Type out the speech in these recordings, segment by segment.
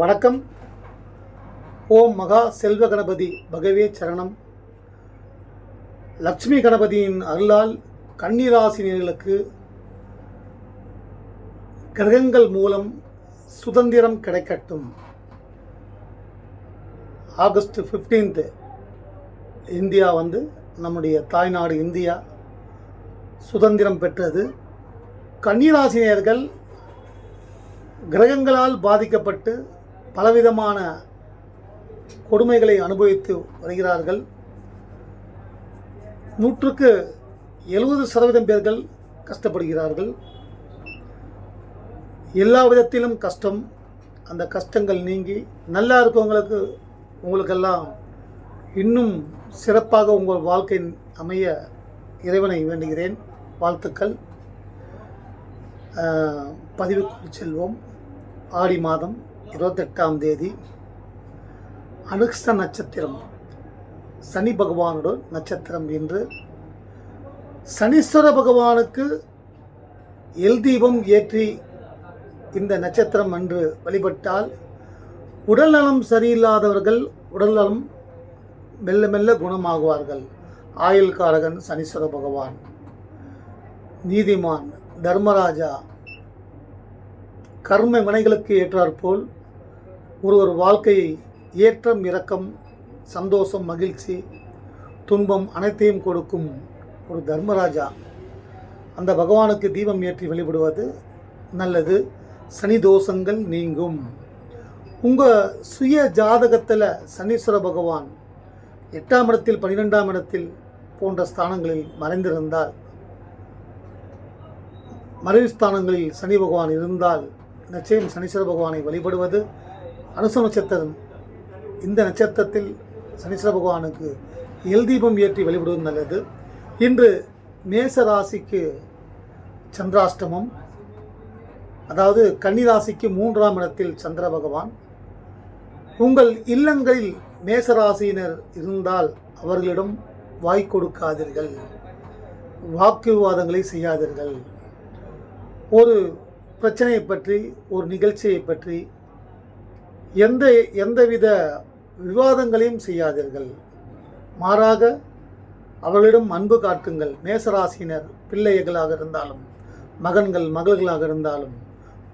வணக்கம். ஓம் மகா செல்வ கணபதி பகவே சரணம். லக்ஷ்மி கணபதியின் அருளால் கன்னிராசினியர்களுக்கு கிரகங்கள் மூலம் சுதந்திரம் கிடைக்கட்டும். ஆகஸ்ட் 15th இந்தியா வந்து நம்முடைய தாய்நாடு இந்தியா சுதந்திரம் பெற்றது. கன்னிராசினியர்கள் கிரகங்களால் பாதிக்கப்பட்டு பலவிதமான கொடுமைகளை அனுபவித்து வருகிறார்கள். நூற்றுக்கு எழுபது சதவீதம் பேர்கள் கஷ்டப்படுகிறார்கள். எல்லா விதத்திலும் கஷ்டம். அந்த கஷ்டங்கள் நீங்கி நல்லா இருக்கவங்களுக்கு உங்களுக்கெல்லாம் இன்னும் சிறப்பாக உங்கள் வாழ்க்கை அமைய இறைவனை வேண்டுகிறேன். வாழ்த்துக்கள். பதிவுக்குள் செல்வோம். ஆடி மாதம். இருபத்தெட்டாம் தேதி அனுஷ்ட நட்சத்திரம். சனி பகவானோட நட்சத்திரம் என்று. சனீஸ்வர பகவானுக்கு எல் தீபம் ஏற்றி இந்த நட்சத்திரம் அன்று வழிபட்டால் உடல்நலம் சரியில்லாதவர்கள் உடல்நலம் மெல்ல மெல்ல குணமாகுவார்கள். ஆயுள்காரகன் சனீஸ்வர பகவான். நீதிமான் தர்மராஜா கர்ம வினைகளுக்கு ஏற்றாற்போல் ஒருவர் வாழ்க்கையை ஏற்றம் இரக்கம் சந்தோஷம் மகிழ்ச்சி துன்பம் அனைத்தையும் கொடுக்கும் ஒரு தர்மராஜா. அந்த பகவானுக்கு தீபம் ஏற்றி வழிபடுவது நல்லது. சனி தோஷங்கள் நீங்கும். உங்கள் சுய ஜாதகத்தில் சனீஸ்வர பகவான் எட்டாம் இடத்தில் பன்னிரெண்டாம் இடத்தில் போன்ற ஸ்தானங்களில் மறைந்திருந்தால் மறைவு ஸ்தானங்களில் சனி பகவான் இருந்தால் நிச்சயம் சனீஸ்வர பகவானை வழிபடுவது அனுச நட்சத்திரம் இந்த நட்சத்திரத்தில் சனீஸ்வர பகவானுக்கு எல் தீபம் ஏற்றி வழிபடுவது நல்லது. இன்று மேச ராசிக்கு சந்திராஷ்டமம். அதாவது கன்னிராசிக்கு மூன்றாம் இடத்தில் சந்திர பகவான். உங்கள் இல்லங்களில் மேசராசியினர் இருந்தால் அவர்களிடம் வாய் கொடுக்காதீர்கள். வாக்குவாதங்களை செய்யாதீர்கள். ஒரு பிரச்சனையை பற்றி ஒரு நிகழ்ச்சியை பற்றி எந்த எந்தவித விவாதங்களையும் செய்யாதீர்கள். மாறாக அவர்களிடம் அன்பு காட்டுங்கள். மேசராசினர் பிள்ளைகளாக இருந்தாலும் மகன்கள் மகள்களாக இருந்தாலும்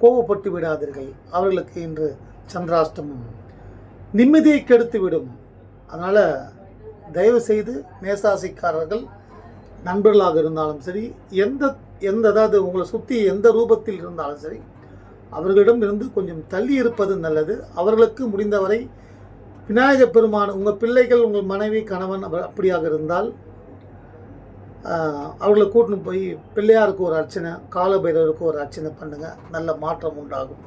கோபப்பட்டு விடாதீர்கள். அவர்களுக்கு இன்று சந்திராஷ்டமம். நிம்மதியை கெடுத்து விடும் அதனால் தயவு செய்து மேசாசிக்காரர்கள் நண்பர்களாக இருந்தாலும் சரி எந்த எந்த அதாவது உங்களை சுற்றி எந்த ரூபத்தில் இருந்தாலும் சரி அவர்களிடம் இருந்து கொஞ்சம் தள்ளி இருப்பது நல்லது. அவர்களுக்கு முடிந்தவரை விநாயக பெருமான் உங்கள் பிள்ளைகள் உங்கள் மனைவி கணவன் அவர் அப்படியாக இருந்தால் அவர்களை கூட்டின்னு போய் பிள்ளையாருக்கு ஒரு அர்ச்சனை காலபைரவருக்கு ஒரு அர்ச்சனை பண்ணுங்கள் நல்ல மாற்றம் உண்டாகும்.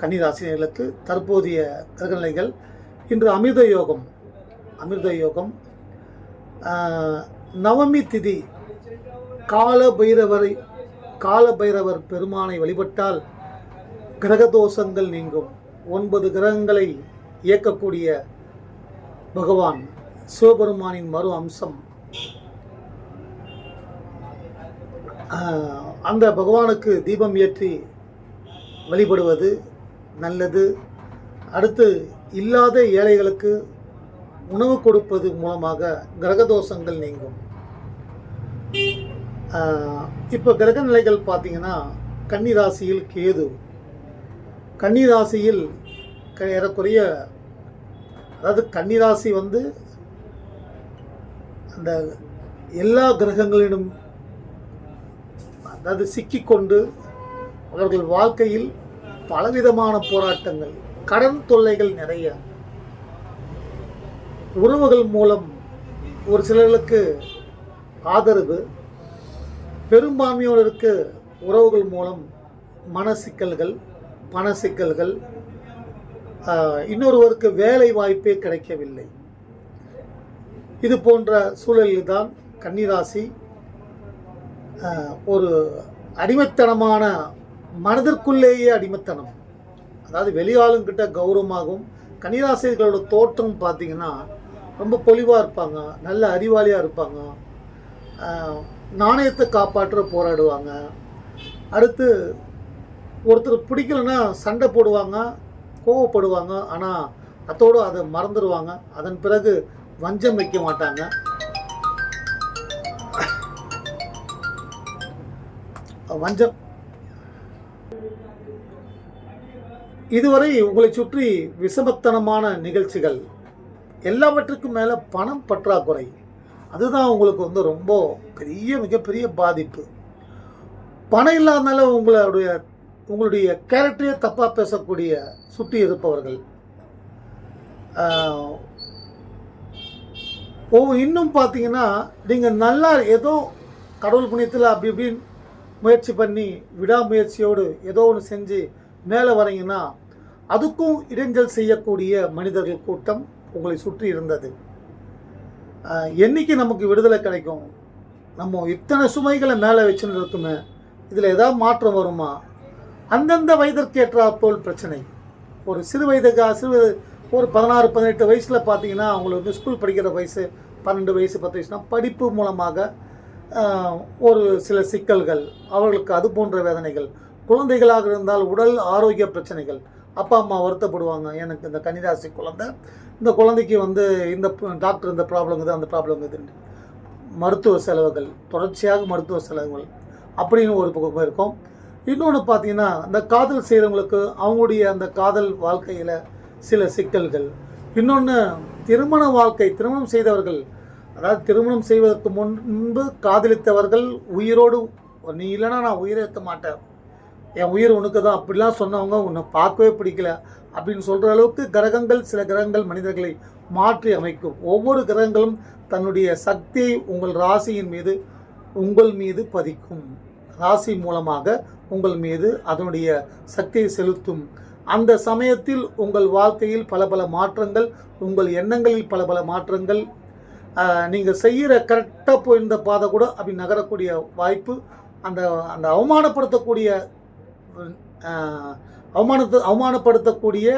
கன்னிராசினியர்களுக்கு தற்போதைய கிரகநிலைகள் இன்று அமிர்த யோகம் அமிர்த யோகம். நவமி திதி கால பைரவரை கால பைரவர் பெருமானை வழிபட்டால் கிரகதோஷங்கள் நீங்கும். ஒன்பது கிரகங்களை இயக்கக்கூடிய பகவான் சிவபெருமானின் மறு அம்சம். அந்த பகவானுக்கு தீபம் ஏற்றி வழிபடுவது நல்லது. அடுத்து இல்லாத ஏழைகளுக்கு உணவு கொடுப்பது மூலமாக கிரகதோஷங்கள் நீங்கும். இப்போ கிரக நிலைகள் பார்த்தீங்கன்னா கன்னி ராசியில் கேது. கன்னிராசியில் ஏறக்குறைய அதாவது கன்னிராசி வந்து அந்த எல்லா கிரகங்களிலும் அதாவது சிக்கிக்கொண்டு அவர்கள் வாழ்க்கையில் பலவிதமான போராட்டங்கள் கடன் தொல்லைகள் நிறைய. உறவுகள் மூலம் ஒரு சிலர்களுக்கு ஆதரவு பெரும்பான்மையோருக்கு உறவுகள் மூலம் மன சிக்கல்கள் பண சிக்கல்கள் இன்னொருவருக்கு வேலை வாய்ப்பே கிடைக்கவில்லை. இது போன்ற சூழலில் தான் கன்னிராசி ஒரு அடிமைத்தனமான மனதிற்குள்ளேயே அடிமைத்தனம். அதாவது வெளியாளுங்கிட்ட கௌரவமாகவும் கன்னிராசிகளோட தோற்றம் பார்த்தீங்கன்னா ரொம்ப பொலிவாக இருப்பாங்க நல்ல அறிவாளியாக இருப்பாங்க. நாணயத்தை காப்பாற்ற போராடுவாங்க. அடுத்து ஒருத்தர் பிடிக்கலன்னா சண்டை போடுவாங்க கோவப்படுவாங்க. ஆனால் அதோடு அதை மறந்துடுவாங்க அதன் பிறகு வஞ்சம் வைக்க மாட்டாங்க. வஞ்சம். இதுவரை உங்களை சுற்றி விஷமத்தனமான நிகழ்ச்சிகள். எல்லாவற்றுக்கும் மேலே பணம் பற்றாக்குறை. அதுதான் உங்களுக்கு வந்து ரொம்ப பெரிய மிகப்பெரிய பாதிப்பு. பணம் இல்லாதனால உங்களுடைய உங்களுடைய கேரக்டரே தப்பாக பேசக்கூடிய சுற்றி இருப்பவர்கள் ஓ இன்னும் பார்த்தீங்கன்னா நீங்கள் நல்லா ஏதோ கடவுள் புண்ணியத்தில் அப்படி இப்படின்னு முயற்சி பண்ணி விடாமுயற்சியோடு ஏதோ ஒன்று செஞ்சு மேலே வரீங்கன்னா அதுக்கும் இடைஞ்சல் செய்யக்கூடிய மனிதர்கள் கூட்டம் உங்களை சுற்றி இருந்தது. என்றைக்கு என்னைக்கு நமக்கு விடுதலை கிடைக்கும்? நம்ம இத்தனை சுமைகளை மேலே வச்சுன்னு இருக்குமே இதில் ஏதாவது மாற்றம் வருமா? அந்தந்த வயதிற்கேற்றாற் போல் பிரச்சனை. ஒரு சிறு வயதுக்கா சிறு ஒரு பதினாறு பதினெட்டு வயசில் பார்த்தீங்கன்னா அவங்களுக்கு வந்து ஸ்கூல் படிக்கிற வயசு பன்னெண்டு வயசு பத்து வயசுனா படிப்பு மூலமாக ஒரு சில சிக்கல்கள் அவர்களுக்கு அது போன்ற வேதனைகள் குழந்தைகளாக இருந்தால் உடல் ஆரோக்கிய பிரச்சனைகள் அப்பா அம்மா வருத்தப்படுவாங்க. எனக்கு இந்த கன்னிராசி குழந்தை இந்த குழந்தைக்கு வந்து இந்த டாக்டர் இந்த ப்ராப்ளம் இருக்குது அந்த ப்ராப்ளம் இது. மருத்துவ செலவுகள் தொடர்ச்சியாக மருத்துவ செலவுகள் அப்படின்னு ஒரு பக்கம் இருக்கும். இன்னொன்று பார்த்தீங்கன்னா இந்த காதல் செய்கிறவங்களுக்கு அவங்களுடைய அந்த காதல் வாழ்க்கையில் சில சிக்கல்கள். இன்னொன்று திருமண வாழ்க்கை திருமணம் செய்தவர்கள் அதாவது திருமணம் செய்வதற்கு முன்பு காதலித்தவர்கள் உயிரோடு நீ இல்லைன்னா நான் உயிரேற்ற மாட்டேன். என் உயிர் உனக்கு தான் அப்படிலாம் சொன்னவங்க உன்னை பார்க்கவே பிடிக்கல. அப்படின்னு சொல்கிற அளவுக்கு கிரகங்கள் சில கிரகங்கள் மனிதர்களை மாற்றி அமைக்கும். ஒவ்வொரு கிரகங்களும் தன்னுடைய சக்தியை உங்கள் ராசியின் மீது உங்கள் மீது பதிக்கும். ராசி மூலமாக உங்கள் மீது அதனுடைய சக்தியை செலுத்தும். அந்த சமயத்தில் உங்கள் வாழ்க்கையில் பல பல மாற்றங்கள் உங்கள் எண்ணங்களில் பல பல மாற்றங்கள் நீங்கள் செய்கிற கரெக்டாக போயிருந்த பாதை கூட அப்படி நகரக்கூடிய வாய்ப்பு அந்த அந்த அவமானப்படுத்தக்கூடிய அவமானத்தை அவமானப்படுத்தக்கூடிய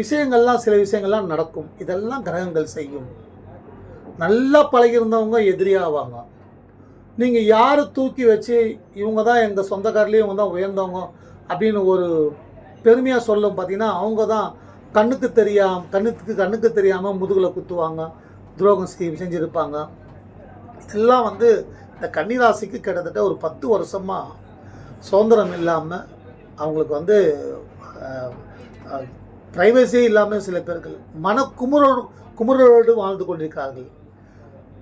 விஷயங்கள்லாம் சில விஷயங்கள்லாம் நடக்கும். இதெல்லாம் கிரகங்கள் செய்யும். நல்லா பழகியிருந்தவங்க எதிரியாவாங்க. நீங்கள் யாரை தூக்கி வச்சு இவங்க தான் எங்கள் சொந்தக்காரர்லேயே இவங்க தான் உயர்ந்தவங்க அப்படின்னு ஒரு பெருமையாக சொல்லும் பார்த்தீங்கன்னா அவங்க தான் கண்ணுக்கு தெரியாம கண்ணுக்கு கண்ணுக்கு தெரியாமல் முதுகில் குத்துவாங்க துரோகம் செய் செஞ்சுருப்பாங்க. இதெல்லாம் வந்து இந்த கன்னிராசிக்கு கிட்டத்தட்ட ஒரு பத்து வருஷமாக சுதந்திரம் இல்லாமல் அவங்களுக்கு வந்து ப்ரைவசியே இல்லாமல் சில பேர்கள் மன குமுறோடு குமுறலோடு வாழ்ந்து கொண்டிருக்கிறார்கள்.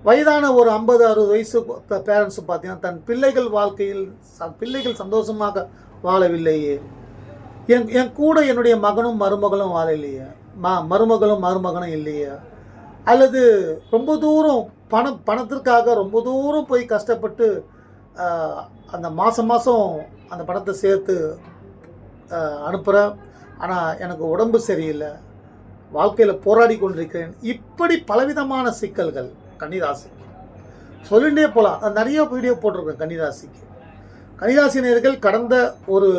வயதான ஒரு ஐம்பது அறுபது வயசு பேரண்ட்ஸ் பார்த்தீங்கன்னா தன் பிள்ளைகள் வாழ்க்கையில் ச- பிள்ளைகள் சந்தோஷமாக வாழவில்லையே. என் என் கூட என்னுடைய மகனும் மருமகளும் வாழலையே. ம மருமகளும் மருமகனும் இல்லையே. அல்லது ரொம்ப தூரம் பணம் பணத்திற்காக ரொம்ப தூரம் போய் கஷ்டப்பட்டு அந்த மாதம் மாதம் அந்த பணத்தை சேர்த்து அனுப்புகிறேன் ஆனால் எனக்கு உடம்பு சரியில்லை. வாழ்க்கையில் போராடி கொண்டிருக்கிறேன். இப்படி பலவிதமான சிக்கல்கள். கன்னிராசிக்கு. சொல்லிகிட்டே போகலாம் நான் நிறைய வீடியோ போட்டிருக்கேன் கன்னிராசிக்கு. கன்னிராசினியர்கள் கடந்த ஒரு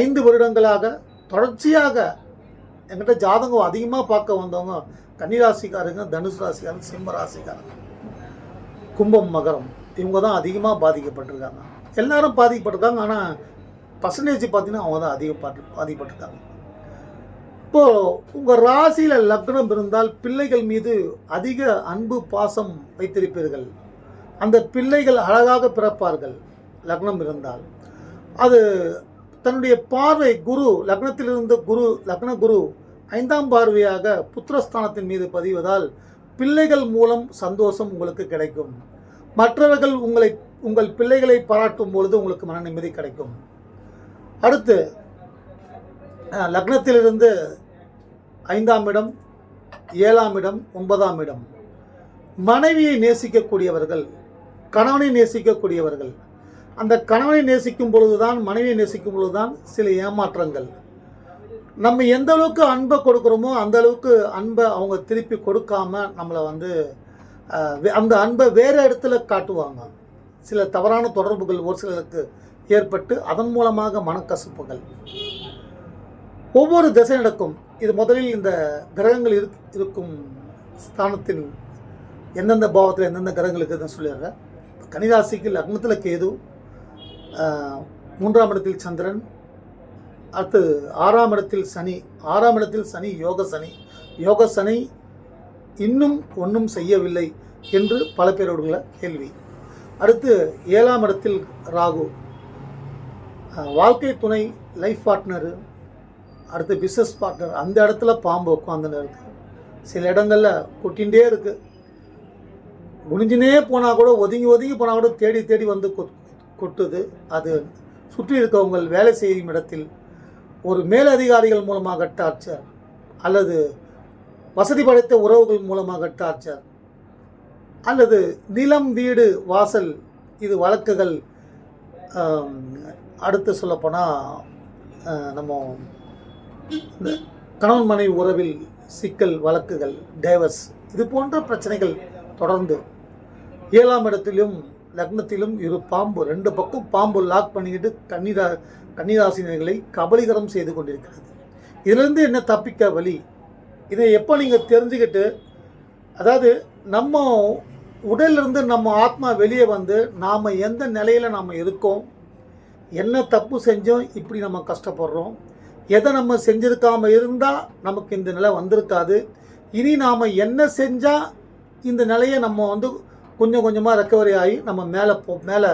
ஐந்து வருடங்களாக தொடர்ச்சியாக என்கிட்ட ஜாதகம் அதிகமாக பார்க்க வந்தவங்க கன்னிராசிக்காரங்க தனுசு ராசிக்காரங்க சிம்ம ராசிக்காரங்க. கும்பம் மகரம் இவங்க தான் அதிகமாக பாதிக்கப்பட்டிருக்காங்க. எல்லாரும் பாதிக்கப்பட்டிருக்காங்க. ஆனால் பர்சன்டேஜ் பார்த்தீங்கன்னா அவங்க தான் அதிக பாதி பாதிக்கப்பட்டிருக்காங்க இப்போது உங்கள் ராசியில் லக்னம் இருந்தால் பிள்ளைகள் மீது அதிக அன்பு பாசம் வைத்திருப்பீர்கள். அந்த பிள்ளைகள் அழகாக பிறப்பார்கள் லக்னம் இருந்தால். அது தன்னுடைய பார்வை குரு லக்னத்திலிருந்து குரு லக்ன குரு ஐந்தாம் பார்வையாக புத்திரஸ்தானத்தின் மீது பதிவதால் பிள்ளைகள் மூலம் சந்தோஷம் உங்களுக்கு கிடைக்கும். மற்றவர்கள் உங்களை உங்கள் பிள்ளைகளை பாராட்டும் பொழுது உங்களுக்கு மன நிம்மதி கிடைக்கும். அடுத்து லக்னத்திலிருந்து ஐந்தாம் இடம் ஏழாம் இடம் ஒன்பதாம் இடம். மனைவியை நேசிக்கக்கூடியவர்கள் கணவனை நேசிக்கக்கூடியவர்கள். அந்த கணவனை நேசிக்கும் பொழுதுதான் மனைவியை நேசிக்கும் பொழுதுதான் சில ஏமாற்றங்கள். நம்ம எந்த அளவுக்கு அன்பை கொடுக்குறோமோ அந்த அளவுக்கு அன்பை அவங்க திருப்பி கொடுக்காம நம்மளை வந்து அந்த அன்பை வேறு இடத்துல காட்டுவாங்க. சில தவறான தொடர்புகள் ஒரு சிலருக்கு ஏற்பட்டு அதன் மூலமாக மனக்கசப்புகள். ஒவ்வொரு திசை நடக்கும் இது முதலில் இந்த கிரகங்கள் இருக் இருக்கும் ஸ்தானத்தின் எந்தெந்த பாவத்தில் எந்தெந்த கிரகங்கள் இருக்குதுன்னு சொல்லிடுறேன். கனிராசிக்கு லக்னத்தில் கேது மூன்றாம் இடத்தில் சந்திரன் அடுத்து ஆறாம் இடத்தில் சனி ஆறாம் இடத்தில் சனி யோக சனி. யோக சனி இன்னும் ஒன்றும் செய்யவில்லை என்று பல பேரோடுள்ள கேள்வி. அடுத்து ஏழாம் இடத்தில் ராகு. வாழ்க்கை துணை லைஃப் பார்ட்னரு அடுத்து பிஸ்னஸ் பார்ட்னர் அந்த இடத்துல பாம்பு உட்காந்துன்னு இருக்குது சில இடங்களில் கொட்டிகிட்டே இருக்குது குனிஞ்சினே போனால் கூட ஒதுங்கி ஒதுங்கி போனால் கூட தேடி தேடி வந்து கொட்டுது. அது சுற்றி இருக்கவங்கள் வேலை செய்யும் இடத்தில் ஒரு மேலதிகாரிகள் மூலமாக டார்ச்சர் அல்லது வசதி படைத்த உறவுகள் மூலமாக டார்ச்சர் அல்லது நிலம் வீடு வாசல் இது வழக்குகள் அடுத்து சொல்லப்போனால் நம்ம இந்த கணவன் மனைவி உறவில் சிக்கல் வழக்குகள் டைவர்ஸ் இது போன்ற பிரச்சனைகள் தொடர்ந்து ஏழாம் இடத்திலும் லக்னத்திலும் இரு பாம்பு ரெண்டு பக்கம் பாம்பு லாக் பண்ணிக்கிட்டு கன்னிரா கன்னிராசினர்களை கபலீகரம் செய்து கொண்டிருக்கிறது. இதிலிருந்து என்ன தப்பிக்க வழி? இதை எப்போ நீங்கள் தெரிஞ்சுக்கிட்டு அதாவது நம்ம உடலிருந்து நம்ம ஆத்மா வெளியே வந்து நாம் எந்த நிலையில் நாம் இருக்கோம் என்ன தப்பு செஞ்சோம் இப்படி நம்ம கஷ்டப்படுறோம் எதை நம்ம செஞ்சுருக்காமல் இருந்தால் நமக்கு இந்த நிலை வந்திருக்காது. இனி நாம் என்ன செஞ்சால் இந்த நிலையை நம்ம வந்து கொஞ்சம் கொஞ்சமாக ரெக்கவரி ஆகி நம்ம மேலே போ மேலே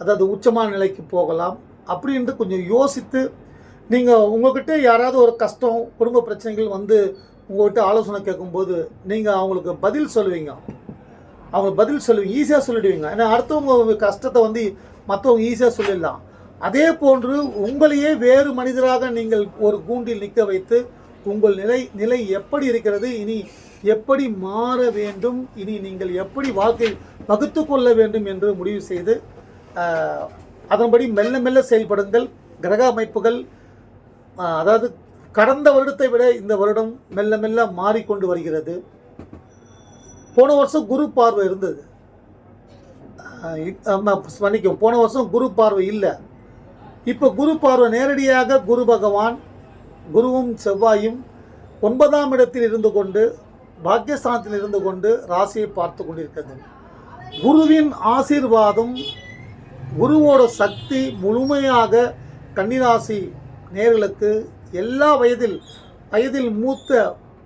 அதாவது உச்சமான நிலைக்கு போகலாம். அப்படின்ட்டு கொஞ்சம் யோசித்து நீங்கள் உங்கள்கிட்ட யாராவது ஒரு கஷ்டம் குடும்ப பிரச்சனைகள் வந்து உங்கள்கிட்ட ஆலோசனை கேட்கும்போது நீங்கள் அவங்களுக்கு பதில் சொல்லுவீங்க. அவங்களுக்கு பதில் சொல்லுவீங்க ஈஸியாக சொல்லிடுவீங்க. ஏன்னா அடுத்தவங்க கஷ்டத்தை வந்து மற்றவங்க ஈஸியாக சொல்லிடலாம். அதே போன்று உங்களையே வேறு மனிதராக நீங்கள் ஒரு கூண்டில் நிற்க வைத்து உங்கள் நிலை நிலை எப்படி இருக்கிறது இனி எப்படி மாற வேண்டும் இனி நீங்கள் எப்படி வாழ்க்கை வகுத்து கொள்ள வேண்டும் என்று முடிவு செய்து அதன்படி மெல்ல மெல்ல செயல்படுங்கள். கிரக அமைப்புகள் அதாவது கடந்த வருடத்தை விட இந்த வருடம் மெல்ல மெல்ல மாறிக்கொண்டு வருகிறது. போன வருஷம் குரு பார்வை இருந்தது. மன்னிக்கும் போன வருஷம் குரு பார்வை இல்லை. இப்போ குரு பார்வை நேரடியாக குரு பகவான் குருவும் செவ்வாயும் ஒன்பதாம் இடத்தில் இருந்து கொண்டு பாக்கியஸ்தானத்தில் இருந்து கொண்டு ராசியை பார்த்து கொண்டிருக்கிறது. குருவின் ஆசீர்வாதம் குருவோட சக்தி முழுமையாக கன்னிராசி நேர்களுக்கு எல்லா வயதில் வயதில் மூத்த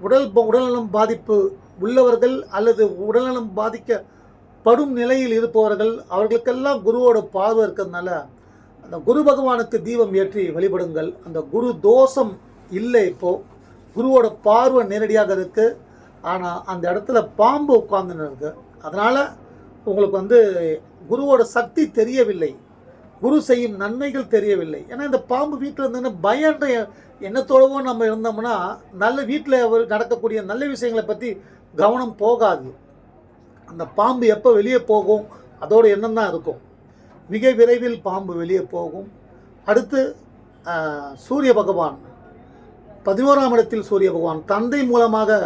உடல் உடல்நலம் பாதிப்பு உள்ளவர்கள் அல்லது உடல்நலம் பாதிக்கப்படும் நிலையில் இருப்பவர்கள் அவர்களுக்கெல்லாம் குருவோட பார்வை இருக்கிறதுனால அந்த குரு பகவானுக்கு தீபம் ஏற்றி வழிபடுங்கள். அந்த குரு தோஷம் இல்லை இப்போது குருவோட பார்வை நேரடியாக இருக்குது ஆனால் அந்த இடத்துல பாம்பு உட்கார்ந்துன்னு இருக்குது அதனால் உங்களுக்கு வந்து குருவோட சக்தி தெரியவில்லை. குரு செய்யும் நன்மைகள் தெரியவில்லை. ஏன்னா இந்த பாம்பு வீட்டில் இருந்ததுன்னு பயன்ற எண்ணத்தோடவும் நம்ம இருந்தோம்னா நல்ல வீட்டில் நடக்கக்கூடிய நல்ல விஷயங்களை பற்றி கவனம் போகாது. அந்த பாம்பு எப்போ வெளியே போகும்? அதோட எண்ணம் தான் இருக்கும். மிக விரைவில் பாம்பு வெளியே போகும். அடுத்து சூரிய பகவான். பதினோராம் இடத்தில் சூரிய பகவான். தந்தை மூலமாக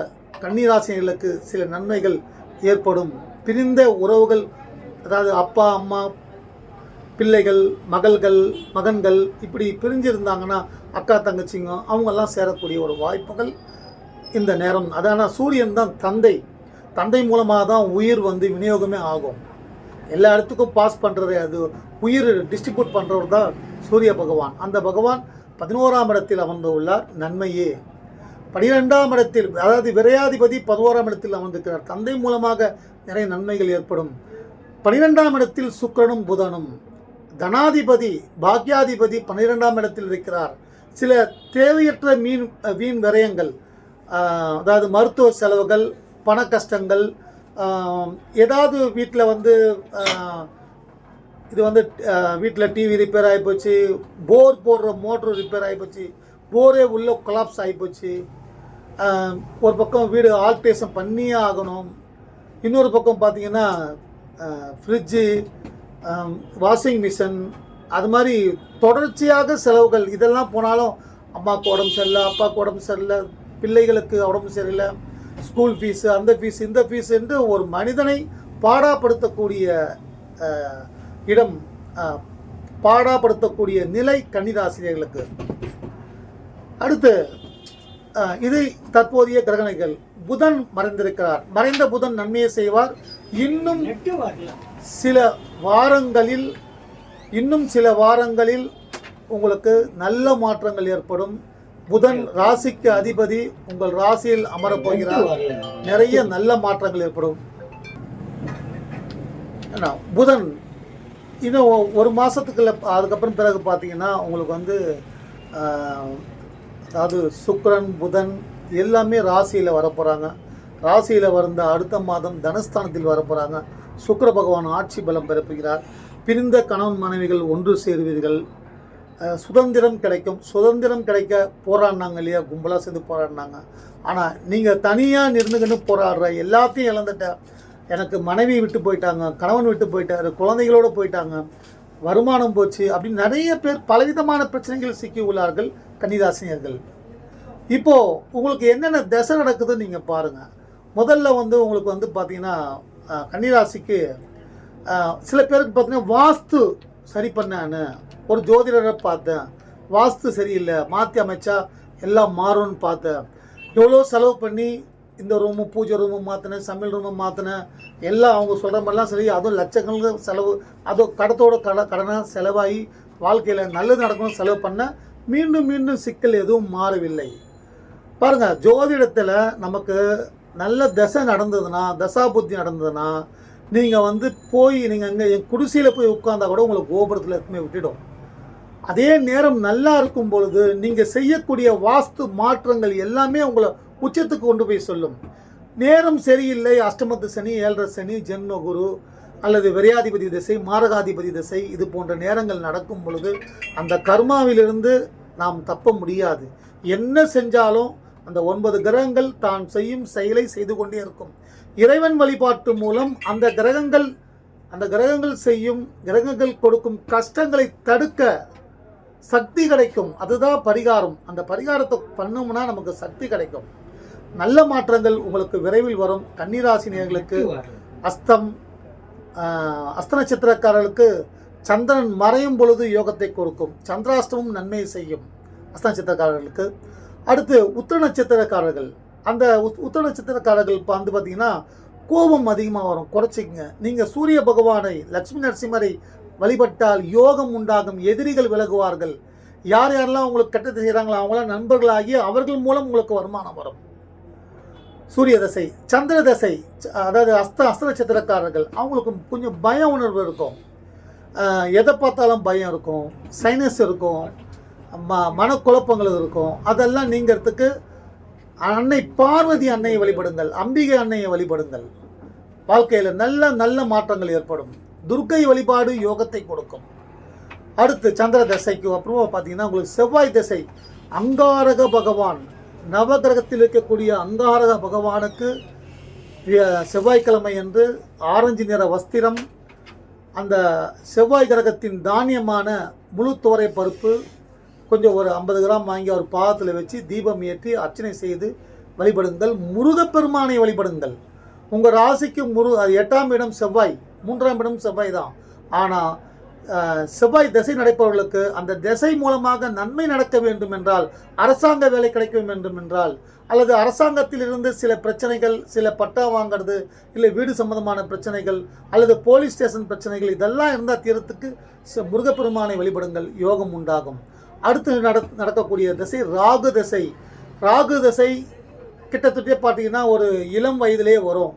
கன்னிராசினர்களுக்கு சில நன்மைகள் ஏற்படும். பிரிந்த உறவுகள் அதாவது அப்பா அம்மா பிள்ளைகள் மகள்கள் மகன்கள் இப்படி பிரிஞ்சிருந்தாங்கன்னா அக்கா தங்கச்சிங்க அவங்கெல்லாம் சேரக்கூடிய ஒரு வாய்ப்புகள் இந்த நேரம். அதான சூரியன் தான் தந்தை. தந்தை மூலமாக தான் உயிர் வந்து விநியோகமே ஆகும். எல்லா இடத்துக்கும் பாஸ் பண்ணுறது அது உயிர் டிஸ்ட்ரிபியூட் பண்ணுறவர் தான் சூரிய பகவான். அந்த பகவான் பதினோராம் இடத்தில் அமர்ந்து உள்ளார் நன்மையே. பனிரெண்டாம் இடத்தில் அதாவது விரையாதிபதி பதினோராம் இடத்தில் அமர்ந்திருக்கிறார். தந்தை மூலமாக நிறைய நன்மைகள் ஏற்படும். பனிரெண்டாம் இடத்தில் சுக்கிரனும் புதனும். தனாதிபதி பாக்யாதிபதி பன்னிரெண்டாம் இடத்தில் இருக்கிறார். சில தேவையற்ற மீன் வீண் விரயங்கள் அதாவது மருத்துவ செலவுகள் பண கஷ்டங்கள் ஏதாவது வீட்டில் வந்து இது வந்து வீட்டில் டிவி ரிப்பேர் ஆகிப்போச்சு போர் போடுற மோட்ரு ரிப்பேர் ஆகிப்போச்சு போரே உள்ளே கொலாப்ஸ் ஆகிப்போச்சு ஒரு பக்கம் வீடு ஆல்ட்ரேஷன் பண்ணியே ஆகணும். இன்னொரு பக்கம் பார்த்தீங்கன்னா ஃப்ரிட்ஜு வாஷிங் மிஷின் அது மாதிரி தொடர்ச்சியாக செலவுகள் இதெல்லாம் போனாலும் அம்மாவுக்கு உடம்பு சரியில்லை அப்பாவுக்கு உடம்பு சரியில்லை பிள்ளைகளுக்கு உடம்பு சரியில்லை. ஸ்கூல் ஃபீஸு அந்த ஃபீஸ் இந்த ஃபீஸ் என்று ஒரு மனிதனை பாடாப்படுத்தக்கூடிய இடம் பாடாப்படுத்தக்கூடிய நிலை கன்னிராசிரியர்களுக்கு அடுத்து இது தற்போதைய கிரகணைகள். புதன் மறைந்திருக்கிறார். மறைந்த புதன் நன்மையை செய்வார். இன்னும் சில வாரங்களில் இன்னும் சில வாரங்களில் உங்களுக்கு நல்ல மாற்றங்கள் ஏற்படும். புதன் ராசிக்கு அதிபதி உங்கள் ராசியில் அமரப்போகிறார் நிறைய நல்ல மாற்றங்கள் ஏற்படும். புதன் இன்னும் ஒரு மாதத்துக்குள்ள அதுக்கப்புறம் பிறகு பார்த்தீங்கன்னா உங்களுக்கு வந்து அதாவது சுக்ரன் புதன் எல்லாமே ராசியில் வரப்போகிறாங்க ராசியில் வந்த அடுத்த மாதம் தனஸ்தானத்தில் வரப்போகிறாங்க சுக்கர பகவான் ஆட்சி பலம் பிறப்புகிறார் பிரிந்த கணவன் மனைவிகள் ஒன்று சேருவீர்கள். சுதந்திரம் கிடைக்கும். சுதந்திரம் கிடைக்க போராடினாங்க இல்லையா? கும்பலாக சேர்ந்து போராடினாங்க. ஆனால் நீங்கள் தனியாக நிறுந்துக்கிட்டு போராடுற எல்லாத்தையும் இழந்துட்ட எனக்கு மனைவி விட்டு போயிட்டாங்க கணவன் விட்டு போயிட்டாரு குழந்தைகளோடு போயிட்டாங்க வருமானம் போச்சு அப்படின்னு நிறைய பேர் பலவிதமான பிரச்சனைகள் சிக்கி உள்ளார்கள் கன்னிராசினியர்கள். இப்போது உங்களுக்கு என்னென்ன திசை நடக்குதுன்னு நீங்கள் பாருங்கள் முதல்ல வந்து உங்களுக்கு வந்து பார்த்தீங்கன்னா கன்னிராசிக்கு சில பேருக்கு பார்த்தீங்கன்னா வாஸ்து சரி பண்ணான்னு ஒரு ஜோதிடரை பார்த்தேன். வாஸ்து சரியில்லை. மாற்றி அமைச்சா எல்லாம் மாறும்னு பார்த்தேன். எவ்வளோ செலவு பண்ணி இந்த ரூமு பூஜை ரூமு மாற்றினேன் சமையல் ரூமு மாற்றினேன் எல்லாம் அவங்க சொல்கிற மாதிரிலாம் சரி அதுவும் லட்சக்கணக்கில் செலவு அதுவும் கடத்தோட கட கடனாக செலவாகி வாழ்க்கையில் நல்லது நடக்கணும் செலவு பண்ண மீண்டும் மீண்டும் சிக்கல் எதுவும் மாறவில்லை. பாருங்கள் ஜோதிடத்தில் நமக்கு நல்ல தசை நடந்ததுன்னா தசா புத்தி நடந்ததுன்னா நீங்கள் வந்து போய் நீங்கள் அங்கே என் குடிசையில் போய் உட்காந்தா கூட உங்களை கோபுரத்தில் எப்பவுமே விட்டுடும். அதே நேரம் நல்லா இருக்கும் பொழுது நீங்கள் செய்யக்கூடிய வாஸ்து மாற்றங்கள் எல்லாமே உங்களை உச்சத்துக்கு கொண்டு போய் சொல்லும். நேரம் சரியில்லை அஷ்டமத்து சனி ஏழரை சனி ஜென்ம குரு அல்லது விரையாதிபதி திசை மாரகாதிபதி திசை இது போன்ற நேரங்கள் நடக்கும் பொழுது அந்த கர்மாவிலிருந்து நாம் தப்ப முடியாது. என்ன செஞ்சாலும் அந்த ஒன்பது கிரகங்கள் தான் செய்யும் செயலை செய்து கொண்டே இருக்கும். இறைவன் வழிபாட்டு மூலம் அந்த கிரகங்கள் அந்த கிரகங்கள் செய்யும் கிரகங்கள் கொடுக்கும் கஷ்டங்களை தடுக்க சக்தி கிடைக்கும். அதுதான் பரிகாரம். அந்த பரிகாரத்தை பண்ணோம்னா நமக்கு சக்தி கிடைக்கும். நல்ல மாற்றங்கள் உங்களுக்கு விரைவில் வரும். கன்னிராசினியர்களுக்கு அஸ்தம் அஸ்த நட்சத்திரக்காரர்களுக்கு சந்திரன் மறையும் பொழுது யோகத்தை கொடுக்கும். சந்திராஷ்டமம் நன்மையை செய்யும் அஸ்த நட்சத்திரக்காரர்களுக்கு. அடுத்து உத்திர நட்சத்திரக்காரர்கள். அந்த உத்- உத்திர நட்சத்திரக்காரர்கள் இப்போ வந்து பார்த்தீங்கன்னா கோபம் அதிகமாக வரும். குறைச்சிக்கங்க. நீங்கள் சூரிய பகவானை லட்சுமி நரசிம்மரை வழிபட்டால் யோகம் உண்டாகும் எதிரிகள் விலகுவார்கள். யார் யாரெல்லாம் உங்களுக்கு கெட்டது செய்கிறாங்களோ அவங்களாம் நண்பர்களாகி அவர்கள் மூலம் உங்களுக்கு வருமானம் வரும். சூரிய தசை சந்திர தசை ச- அதாவது அஸ்த அஸ்த நட்சத்திரக்காரர்கள் அவங்களுக்கு கொஞ்சம் பய உணர்வு இருக்கும். எதை பார்த்தாலும் பயம் இருக்கும் சைனஸ் இருக்கும் ம மனக்குழப்பங்கள் இருக்கும். அதெல்லாம் நீங்கிறதுக்கு அன்னை பார்வதி அன்னையை வழிபடுங்கள் அம்பிகை அன்னையை வழிபடுங்கள். வாழ்க்கையில் நல்ல நல்ல மாற்றங்கள் ஏற்படும். துர்க்கை வழிபாடு யோகத்தை கொடுக்கும். அடுத்து சந்திர தசைக்கு அப்புறமா பார்த்தீங்கன்னா உங்களுக்கு செவ்வாய் திசை. அங்காரக பகவான். நவகிரகத்தில் இருக்கக்கூடிய அங்காரக பகவானுக்கு செவ்வாய்க்கிழமை என்று ஆரஞ்சு நிற வஸ்திரம் அந்த செவ்வாய் கிரகத்தின் தானியமான முழு தோரை பருப்பு கொஞ்சம் ஒரு ஐம்பது கிராம் வாங்கி ஒரு பாதத்தில் வச்சு தீபம் ஏற்றி அர்ச்சனை செய்து வழிபடுங்கள். முருகப்பெருமானை வழிபடுங்கள். உங்கள் ராசிக்கு முரு எட்டாம் இடம் செவ்வாய். மூன்றாம் இடம் செவ்வாய் தான். ஆனால் செவ்வாய் திசை நடப்பவர்களுக்கு அந்த திசை மூலமாக நன்மை நடக்க வேண்டும் என்றால் அரசாங்க வேலை கிடைக்க வேண்டும் என்றால் அல்லது அரசாங்கத்திலிருந்து சில பிரச்சனைகள் சில பட்டா வாங்குறது இல்லை வீடு சம்பந்தமான பிரச்சனைகள் அல்லது போலீஸ் ஸ்டேஷன் பிரச்சனைகள் இதெல்லாம் இருந்தால் தீரத்துக்கு ச- முருகப்பெருமானை வழிபடுங்கள் யோகம் உண்டாகும். அடுத்து நட நடக்கக்கூடிய திசை ராகு திசை. ராகு திசை கிட்டத்தட்ட பார்த்தீங்கன்னா ஒரு இளம் வயதிலே வரும்.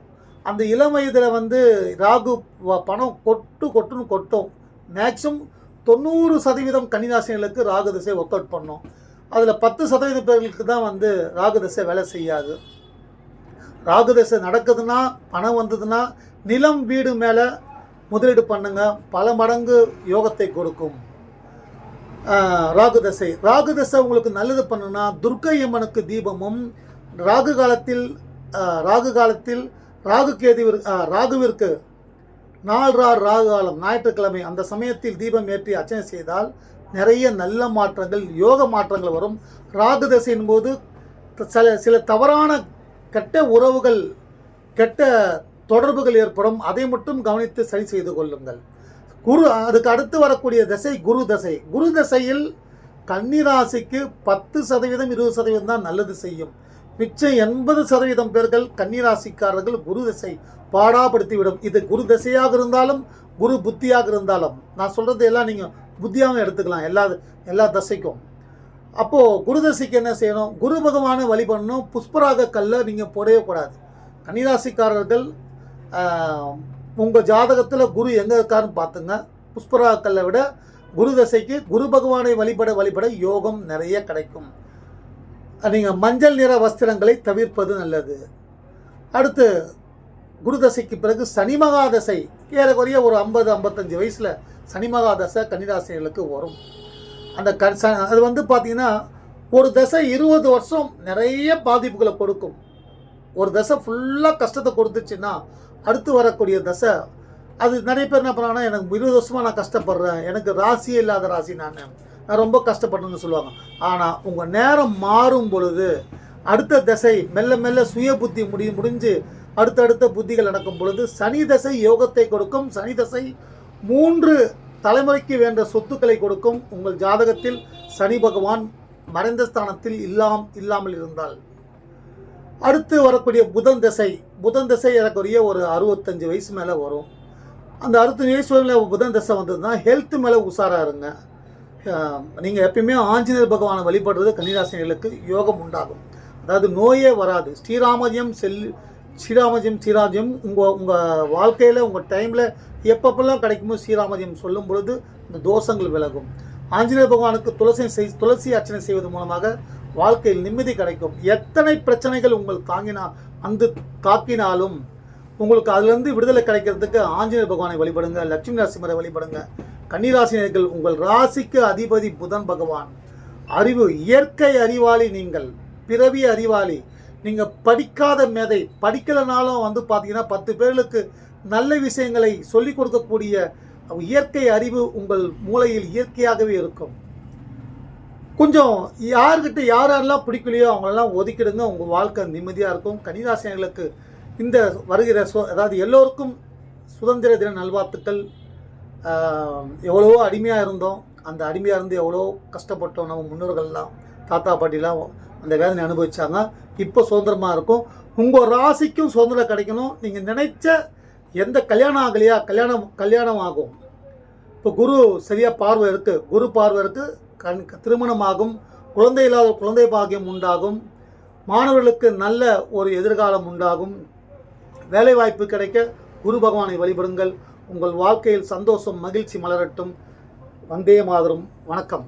அந்த இளம் வயதில் வந்து ராகு பணம் கொட்டு கொட்டுன்னு கொட்டும். மேக்ஸிமம் தொண்ணூறு சதவீதம் கன்னிராசினர்களுக்கு ராகு திசை ஒர்க் அவுட் பண்ணும். அதில் பத்து சதவீத பேர்களுக்கு தான் வந்து ராகு திசை வேலை செய்யாது. ராகு திசை நடக்குதுன்னா பணம் வந்ததுன்னா நிலம் வீடு மேலே முதலீடு பண்ணுங்க. பல மடங்கு யோகத்தை கொடுக்கும். ராகு தசை. ராகு தசை உங்களுக்கு நல்லது பண்ணுன்னா துர்க்கை அம்மனுக்கு தீபமும் ராகு காலத்தில் ராகு காலத்தில் ராகு கேது ராகுவிற்கு நாள் ராகு காலம் ஞாயிற்றுக்கிழமை. அந்த சமயத்தில் தீபம் ஏற்றி அர்ச்சனை செய்தால் நிறைய நல்ல மாற்றங்கள் யோக மாற்றங்கள் வரும். ராகு தசையின் போது சில சில தவறான கெட்ட உறவுகள் கெட்ட தொடர்புகள் ஏற்படும். அதை மட்டும் கவனித்து சரி செய்து கொள்ளுங்கள். குரு அதுக்கு அடுத்து வரக்கூடிய தசை குரு தசை. குரு தசையில் கன்னிராசிக்கு பத்து சதவீதம் இருபது சதவீதம் தான் நல்லது செய்யும். மிச்சம் எண்பது சதவீதம் பேர்கள் கன்னிராசிக்காரர்கள் குரு தசை பாடாப்படுத்திவிடும். இது குரு தசையாக இருந்தாலும் குரு புத்தியாக இருந்தாலும். நான் சொல்கிறது எல்லாம் நீங்கள் புத்தியாகவும் எடுத்துக்கலாம் எல்லா எல்லா தசைக்கும். அப்போது குரு தசைக்கு என்ன செய்யணும்? குரு பகவானை வழிபடணும். புஷ்பராக கல்லை நீங்கள் போடவே கூடாது. கன்னிராசிக்காரர்கள் உங்கள் ஜாதகத்தில் குரு எங்கே இருக்காருன்னு பார்த்துங்க. புஷ்பராக கல்லை விட குரு தசைக்கு குரு பகவானை வழிபட வழிபட யோகம் நிறைய கிடைக்கும். நீங்கள் மஞ்சள் நிற வஸ்திரங்களை தவிர்ப்பது நல்லது. அடுத்து குரு தசைக்கு பிறகு சனி மகாதசை. ஏறக்குறைய ஒரு ஐம்பது ஐம்பத்தஞ்சு வயசில் சனி மகாதசை கன்னிராசினர்களுக்கு கன்னிராசிகளுக்கு வரும். அந்த க அது வந்து பார்த்தீங்கன்னா ஒரு தசை இருபது வருஷம் நிறைய பாதிப்புகளை கொடுக்கும். ஒரு தசை ஃபுல்லாக கஷ்டத்தை கொடுத்துச்சுன்னா அடுத்து வரக்கூடிய தசை அது நிறைய பேர் என்ன பண்ணாங்கன்னா எனக்கு இருபது வருஷமாக நான் கஷ்டப்படுறேன். எனக்கு ராசியே இல்லாத ராசி நான். நான் ரொம்ப கஷ்டப்பட்டேன்னு சொல்லுவாங்க. ஆனால் உங்கள் நேரம் மாறும் பொழுது அடுத்த தசை மெல்ல மெல்ல சுய புத்தி முடி முடிஞ்சு அடுத்தடுத்த புத்திகள் நடக்கும் பொழுது சனி தசை யோகத்தை கொடுக்கும். சனி தசை மூன்று தலைமுறைக்கு வேண்ட சொத்துக்களை கொடுக்கும். உங்கள் ஜாதகத்தில் சனி பகவான் மறைந்த ஸ்தானத்தில் இல்லாம் இல்லாமல் இருந்தால். அடுத்து வரக்கூடிய புதன் தசை புதன் தசை எனக்குரிய ஒரு அறுபத்தஞ்சு வயசு மேலே வரும். அந்த அறுபத்தஞ்சு வயசு மேலே புதன் தசை வந்ததுன்னா ஹெல்த் மேலே உஷாராக இருங்க. நீங்கள் எப்பயுமே ஆஞ்சநேயர் பகவானை வழிபடுறது கன்னிராசினிகளுக்கு யோகம் உண்டாகும். அதாவது நோயே வராது. ஸ்ரீராமஜியம் செல் ஸ்ரீராமஜியம் ஸ்ரீராஜ்யம் உங்கள் உங்கள் வாழ்க்கையில் உங்கள் டைமில் எப்பப்பெல்லாம் கிடைக்குமோ ஸ்ரீராமஜியம் சொல்லும் பொழுது இந்த தோஷங்கள் விலகும். ஆஞ்சநேயர் பகவானுக்கு துளசி செய் துளசி அர்ச்சனை செய்வது மூலமாக வாழ்க்கையில் நிம்மதி கிடைக்கும். எத்தனை பிரச்சனைகள் உங்கள் தாங்கினா வந்து தாக்கினாலும் உங்களுக்கு அதுலேருந்து விடுதலை கிடைக்கிறதுக்கு ஆஞ்சநேயர் பகவானை வழிபடுங்க லட்சுமி நரசிம்மரை வழிபடுங்க. கன்னிராசினர்கள் உங்கள் ராசிக்கு அதிபதி புதன் பகவான். அறிவு இயற்கை அறிவாளி நீங்கள். பிறவி அறிவாளி. நீங்கள் படிக்காத மேதை. படிக்கலைனாலும் வந்து பார்த்தீங்கன்னா பத்து பேர்களுக்கு நல்ல விஷயங்களை சொல்லிக் கொடுக்கக்கூடிய இயற்கை அறிவு உங்கள் மூளையில் இயற்கையாகவே இருக்கும். கொஞ்சம் யார்கிட்ட யார் யாரெல்லாம் பிடிக்கலையோ அவங்களெல்லாம் ஒதுக்கிடுங்க. உங்கள் வாழ்க்கை நிம்மதியாக இருக்கும். கன்னிராசினர்களுக்கு இந்த வருகிற சு அதாவது எல்லோருக்கும் சுதந்திர தின நல்வாழ்த்துக்கள். எவ்வளவோ அடிமையாக இருந்தோம். அந்த அடிமையாக இருந்து எவ்வளோ கஷ்டப்பட்டோம். நம்ம முன்னோர்கள்லாம் தாத்தா பாட்டிலாம் அந்த வேதனை அனுபவிச்சாங்க. இப்போ சுதந்திரமாக இருக்கும். உங்கள் ராசிக்கும் சுதந்திரம் கிடைக்கணும். நீங்கள் நினைச்ச எந்த கல்யாணம் ஆகலையா? கல்யாணம் கல்யாணம் ஆகும். இப்போ குரு சரியாக பார்வை இருக்குது குரு பார்வை இருக்குது கண் திருமணமாகும். குழந்தை இல்லாத குழந்தை பாக்கியம் உண்டாகும். மாணவர்களுக்கு நல்ல ஒரு எதிர்காலம் உண்டாகும். வேலைவாய்ப்பு கிடைக்க குரு பகவானை வழிபடுங்கள். உங்கள் வாழ்க்கையில் சந்தோஷம் மகிழ்ச்சி மலரட்டும். வந்தே மாதரும். வணக்கம்.